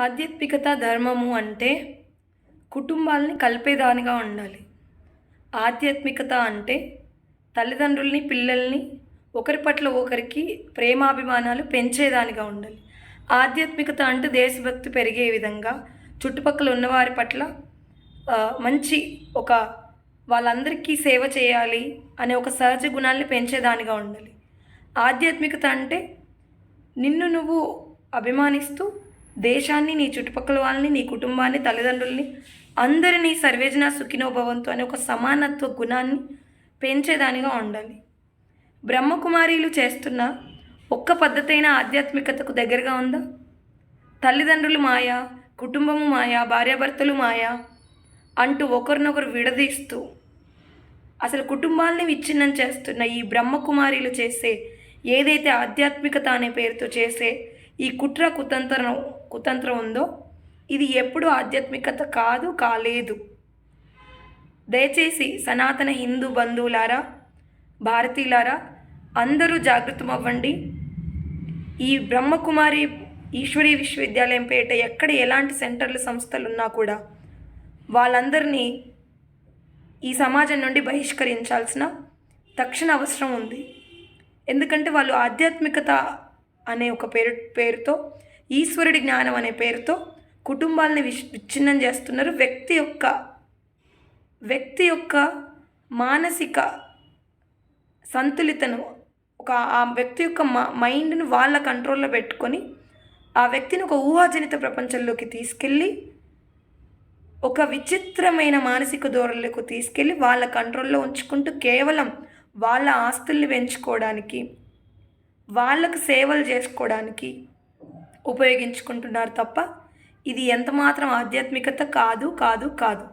ఆధ్యాత్మికత ధర్మము అంటే కుటుంబాలని కలిపేదానిగా ఉండాలి. ఆధ్యాత్మికత అంటే తల్లిదండ్రుల్ని పిల్లల్ని ఒకరి పట్ల ఒకరికి ప్రేమాభిమానాలు పెంచేదానిగా ఉండాలి. ఆధ్యాత్మికత అంటే దేశభక్తి పెరిగే విధంగా చుట్టుపక్కల ఉన్నవారి పట్ల మంచి ఒక వాళ్ళందరికీ సేవ చేయాలి అనే ఒక సహజ గుణాల్ని పెంచేదానిగా ఉండాలి. ఆధ్యాత్మికత అంటే నిన్ను నువ్వు అభిమానిస్తూ దేశాన్ని నీ చుట్టుపక్కల వాళ్ళని నీ కుటుంబాన్ని తల్లిదండ్రుల్ని అందరినీ సర్వేజన సుఖినోభవంతో అనే ఒక సమానత్వ గుణాన్ని పెంచేదానిగా ఉండాలి. బ్రహ్మకుమారీలు చేస్తున్న ఒక్క పద్ధతైన ఆధ్యాత్మికతకు దగ్గరగా ఉందా? తల్లిదండ్రులు మాయా కుటుంబము మాయా భార్యాభర్తలు మాయా అంటూ ఒకరినొకరు విడదీస్తూ అసలు కుటుంబాల్ని విచ్ఛిన్నం చేస్తున్న ఈ బ్రహ్మకుమారీలు చేసే ఏదైతే ఆధ్యాత్మికత అనే పేరుతో చేసే ఈ కుట్ర కుతంత్రం కుతంత్రం ఉందో ఇది ఎప్పుడు ఆధ్యాత్మికత కాదు కాలేదు. దయచేసి సనాతన హిందూ బంధువులారా భారతీయులారా అందరూ జాగృతమవ్వండి. ఈ బ్రహ్మకుమారి ఈశ్వరీ విశ్వవిద్యాలయం పేట ఎక్కడ ఎలాంటి సెంటర్లు సంస్థలు ఉన్నా కూడా వాళ్ళందరినీ ఈ సమాజం నుండి బహిష్కరించాల్సిన తక్షణ అవసరం ఉంది. ఎందుకంటే వాళ్ళు ఆధ్యాత్మికత అనే ఒక పేరు పేరుతో ఈశ్వరుడి జ్ఞానం అనే పేరుతో కుటుంబాలని విచ్ఛిన్నం చేస్తున్నారు. వ్యక్తి యొక్క వ్యక్తి యొక్క మానసిక సంతులితను ఒక ఆ వ్యక్తి యొక్క మా మైండ్ను వాళ్ళ కంట్రోల్లో పెట్టుకొని ఆ వ్యక్తిని ఒక ఊహాజనిత ప్రపంచంలోకి తీసుకెళ్ళి ఒక విచిత్రమైన మానసిక ధోరణులకు తీసుకెళ్ళి వాళ్ళ కంట్రోల్లో ఉంచుకుంటూ కేవలం వాళ్ళ ఆస్తుల్ని పెంచుకోవడానికి వాళ్ళకు సేవలు చేసుకోవడానికి ఉపయోగించుకుంటున్నారు తప్ప ఇది ఎంత మాత్రం ఆధ్యాత్మికత కాదు కాదు కాదు.